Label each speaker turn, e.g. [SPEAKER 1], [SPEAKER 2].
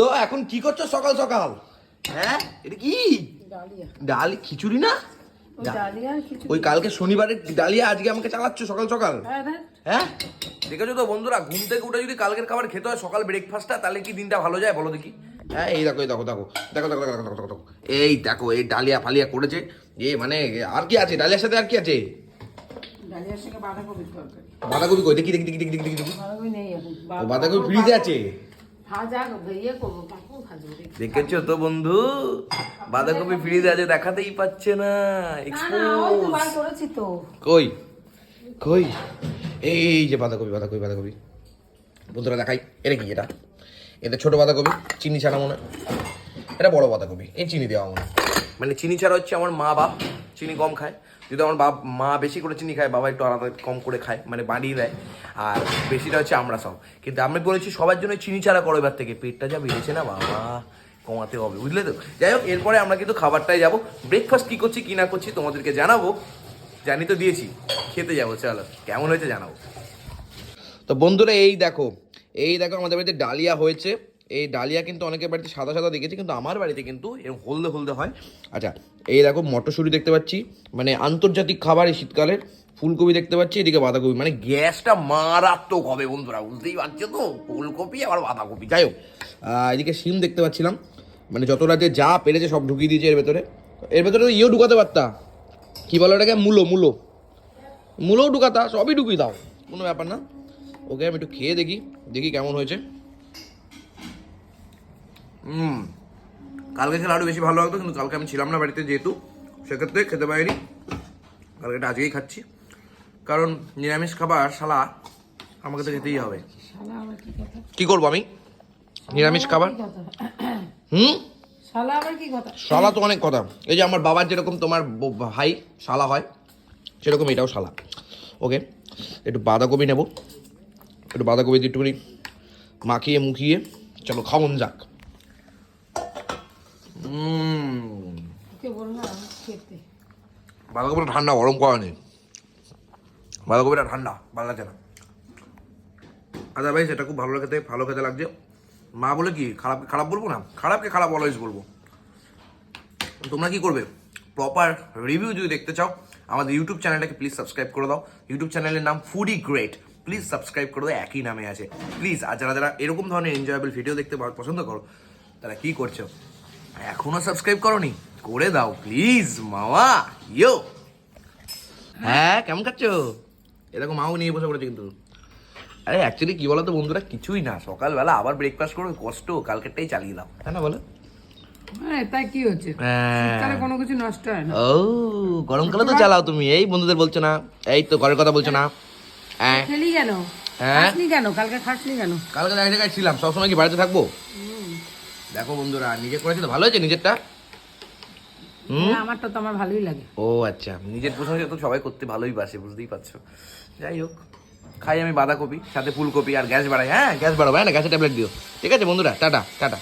[SPEAKER 1] তো এখন কি করছ সকাল সকাল? হ্যাঁ? এটা কি? ডাল খিচুড়ি না?
[SPEAKER 2] ওই
[SPEAKER 1] কালকে শনিবারের ডালিয়া আজকে আমাকে চালাচ্ছ সকাল সকাল?
[SPEAKER 2] হ্যাঁ
[SPEAKER 1] দেখেছ তো বন্ধুরা ঘুম থেকে উঠে যদি কালকের খাবার খেতে হয় সকাল ব্রেকফাস্টটা তাহলে কি দিনটা ভালো যায় বলো দেখি? হ্যাঁ এই দেখো এই দেখো দেখো দেখো দেখো দেখো দেখো দেখো এই দেখো এই ডালিয়া ফালিয়া করেছে। এ মানে আর কি আছে? ডালিয়ার সাথে আর কি আছে? বাঁধাকপি কই? দেখি দেখি দেখি দেখি দেখি দেখি
[SPEAKER 2] বাঁধাকপি
[SPEAKER 1] ফ্রিজে আছে?
[SPEAKER 2] ভাজা ইয়ে করব পাপড় ভাজবো
[SPEAKER 1] দেখেছ তো বন্ধু? বাঁধাকপি ফ্রিজে আছে দেখাতেই পাচ্ছে না।
[SPEAKER 2] করেছি তো।
[SPEAKER 1] কই? কই? এই যে বাঁধাকপি বাঁধাকপি বাঁধাকপি। বন্ধুরা দেখাই। এটা কি এটা? এটা ছোট বাঁধাকপি চিনি ছাড়া মনে হয়। এটা বড় বাঁধাকপি এই চিনি দেওয়া মনে হয়। মানে চিনি ছাড়া হচ্ছে আমার মা বাপ। চিনি কম খায়। যদি আমার বাপ, মা বেশি করে চিনি খায়, বাবা একটু আলাদা কম করে খায় মানে বাড়িয়ে দেয়। আর বেশিটা হচ্ছে আমরা সব। কিন্তু আমি বলেছি সবার জন্য চিনি ছাড়া করো এবার থেকে। পেটটা যা বেড়েছে না বাবা, কমাতে হবে, বুঝলে তো? যাই হোক, এরপরে আমরা কিন্তু খাবারটায় যাব। ব্রেকফাস্ট কী করছি, কি না করছি তোমাদেরকে জানাব। জানি তো দিয়েছি। খেতে যাব, চলো। কেমন হয়েছে জানাব। তো বন্ধুরা, এই দেখো এই দেখো আমাদের বাড়িতে ডালিয়া হয়েছে। এই ডালিয়া কিন্তু অনেকের বাড়িতে সাদা সাদা দেখেছি, কিন্তু আমার বাড়িতে কিন্তু এরকম হলদে হলদে হয়। আচ্ছা এই দেখো মটরশুঁটি দেখতে পাচ্ছি মানে আন্তর্জাতিক খাবার এই শীতকালের ফুলকপি দেখতে পাচ্ছি, এদিকে বাঁধাকপি মানে গ্যাসটা মারাত্মক হবে বন্ধুরা, বুঝতেই পারছ তো? ফুলকপি, আবার বাঁধাকপি, যাই হোক। এদিকে সিম দেখতে পাচ্ছিলাম মানে যত রাতে যা পেরেছে সব ঢুকিয়ে দিয়েছে এর ভেতরে। এর ভেতরে ইয়েও ঢুকাতে পারতা। কি বলো এটাকে মূলো মূলো। মূলও ঢুকাতা, সবই ঢুকিয়ে দাও, কোনো ব্যাপার না। ওকে, আমি একটু খেয়ে দেখি দেখি কেমন হয়েছে। হুম কালকে খেলে আরও বেশি ভালো লাগতো কিন্তু কালকে আমি ছিলাম না বাড়িতে যেহেতু সেক্ষেত্রে খেতে পারিনি। কালকে এটা আজকেই খাচ্ছি। কারণ নিরামিষ খাবার শালা আমাকে তো খেতেই হবে।
[SPEAKER 2] কি
[SPEAKER 1] করব আমি? নিরামিষ খাবার? হুম?
[SPEAKER 2] শালা
[SPEAKER 1] তো অনেক কথা। এই যে আমার বাবার যেরকম তোমার ভাই শালা হয় সেরকম এটাও শালা। ওকে একটু বাঁধাকপি নেব। একটু বাঁধাকপি দিয়ে একটুখানি মাখিয়ে মুখিয়ে চলো খাওন যাক উম,
[SPEAKER 2] ওকে বললাম খেতে
[SPEAKER 1] বাঁধাকপিটা ঠান্ডা গরম করা নেই বাঁধাকপিটা ঠান্ডা ভালো লাগছে না। আদারওয়াইজ এটা খুব ভালো খেতে ভালো খেতে লাগছে। মা বলে কি খারাপ খারাপ বলব না? খারাপকে খারাপ অলওয়েজ বলব। তোমরা কি করবে? প্রপার রিভিউ যদি দেখতে চাও আমাদের ইউটিউব চ্যানেলটাকে প্লিজ সাবস্ক্রাইব করে দাও। ইউটিউব চ্যানেলের নাম ফুডি গ্রেট প্লিজ সাবস্ক্রাইব করে দাও একই নামে আছে। প্লিজ আর যারা যারা এরকম ধরনের এনজয়েবল ভিডিও দেখতে পছন্দ করো তারা কি করছ? এখনও সাবস্ক্রাইব করনি? করে দাও প্লিজ মামা ইয়ো হ্যাঁ কেমন খাচ্ছ? এরকম মাও নিয়ে বসে পড়েছে কিন্তু। আরে অ্যাকচুয়ালি কি বলতো বন্ধুরা কিছুই না। সকালবেলা আবার ব্রেকফাস্ট করবে কষ্ট কালকেরটাই চালিয়ে দাও। তাই না বলো?
[SPEAKER 2] হ্যাঁ তাই কি হচ্ছে?
[SPEAKER 1] হ্যাঁ।
[SPEAKER 2] শীতকালে কোনো কিছু নষ্ট হয় না।
[SPEAKER 1] ও গরমকালে তো চালাও তুমি এই বন্ধুদের বলছো না এই তো ঘরের কথা বলছো না। হ্যাঁ
[SPEAKER 2] খেলি কেন?
[SPEAKER 1] হ্যাঁ?
[SPEAKER 2] কেন? কালকে খাসনি কেন?
[SPEAKER 1] কালকে এক জায়গায় ছিলাম সবসময় কি বাড়িতে থাকব? দেখো বন্ধুরা নিজে করেছি তো ভালো হয়েছে নিজেরটা?
[SPEAKER 2] হ্যাঁ, আমারটা তো আমার ভালোই লাগে।
[SPEAKER 1] ও আচ্ছা। নিজের প্রশংসা তো সবাই করতে ভালোই বাসে বুঝতেই পারছ। যাই হোক খাই আমি বাঁধাকপি সাথে ফুলকপি আর গ্যাস বাড়াই। হ্যাঁ গ্যাস বাড়াবো হ্যাঁ না গ্যাসের ট্যাবলেট দিও। ঠিক আছে বন্ধুরা টাটা টাটা।